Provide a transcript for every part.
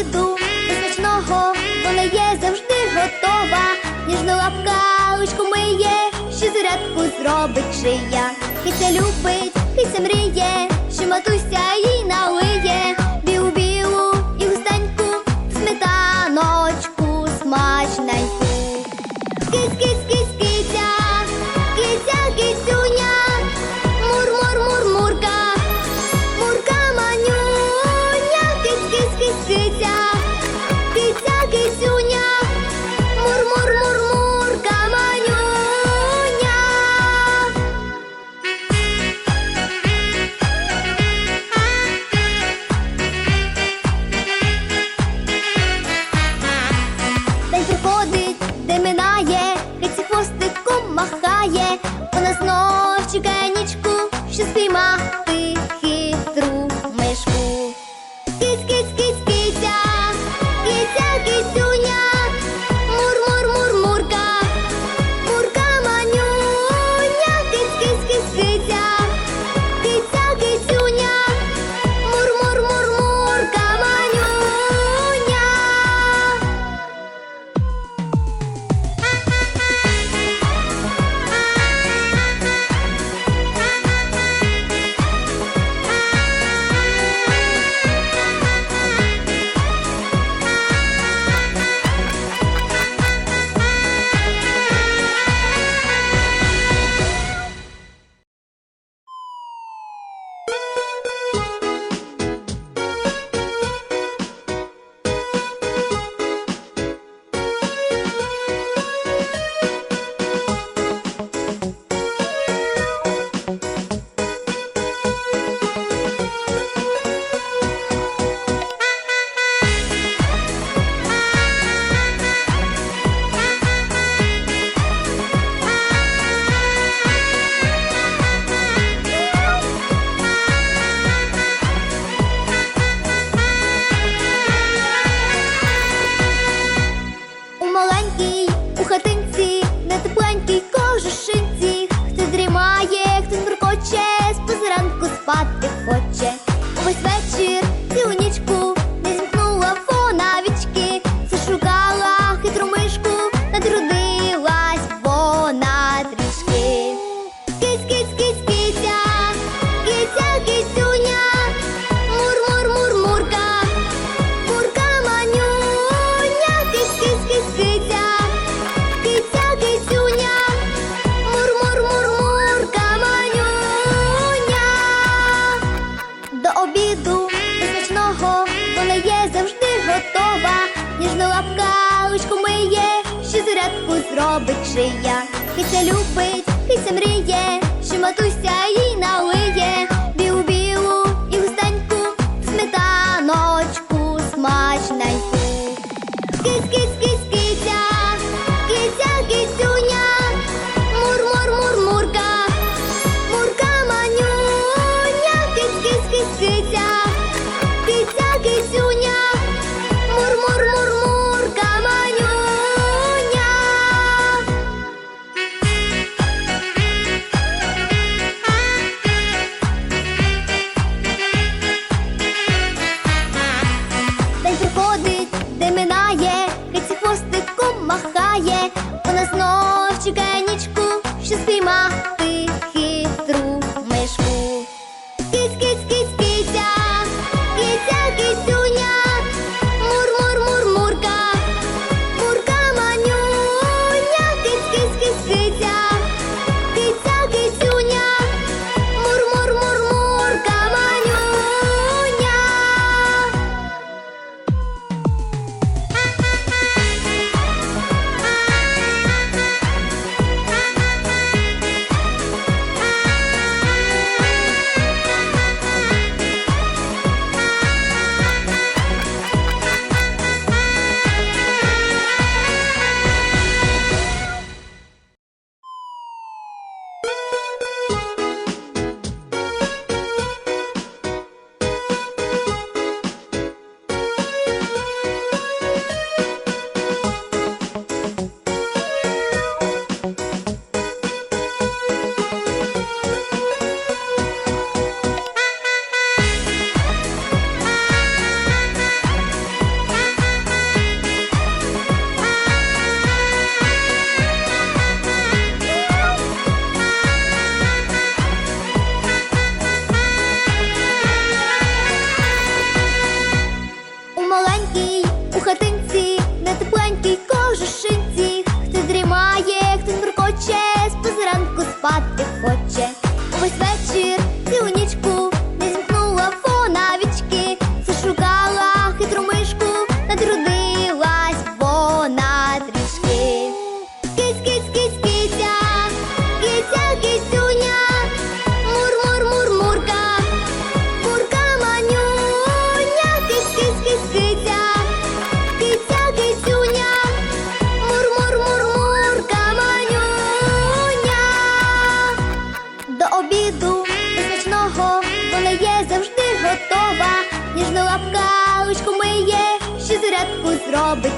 обіду, до вона є завжди готова. Ніжну лапкалочку миє, ще зарядку зробить шия. Киця любить, киця мріє, що матуся їй налить. y tú Шкарпетку зробить шия, Кися любить, кися мріє, що матуся їй налиє.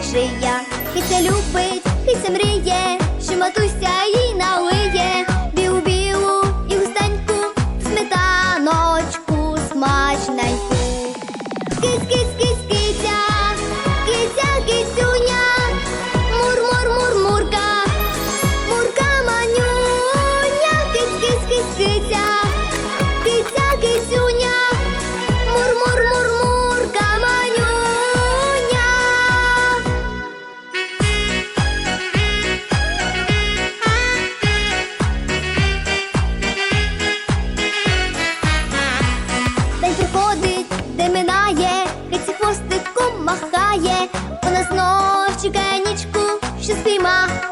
Ніжна я, шия. Киця любить Щукає нічку, що спіймав